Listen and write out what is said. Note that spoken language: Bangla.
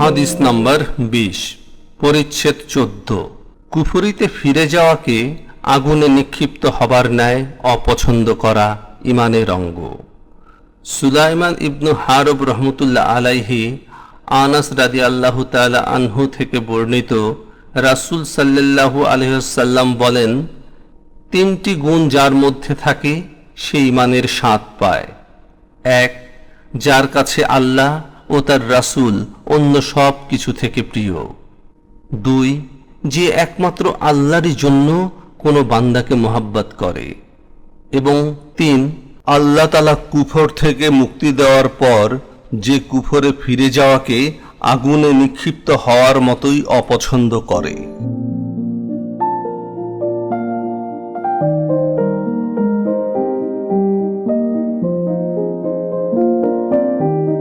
হাদিস নাম্বার বিশ, পরিচ্ছেদ চোদ্দ। কুফুরিতে ফিরে যাওয়াকে আগুনে নিক্ষিপ্ত হবার ন্যায় অপছন্দ করা ইমানের অঙ্গ। সুলাইমান ইবনু হারব রহমতুল্লাহ আলাইহি আনাস রাদি আল্লাহ তালা আনহু থেকে বর্ণিত রাসুল সাল্লাল্লাহু আলহ্লাম বলেন, তিনটি গুণ যার মধ্যে থাকে, সে ইমানের স্বাদ পায়। এক, যার কাছে আল্লাহ ও তার রাসুল অন্য সব কিছু থেকে প্রিয়। দুই, যে একমাত্র আল্লাহরই জন্য কোনো বান্দাকে মোহাব্বত করে। এবং তিন, আল্লাহ তালা কুফর থেকে মুক্তি দেওয়ার পর যে কুফরে ফিরে যাওয়াকে আগুনে নিক্ষিপ্ত হওয়ার মতোই অপছন্দ করে।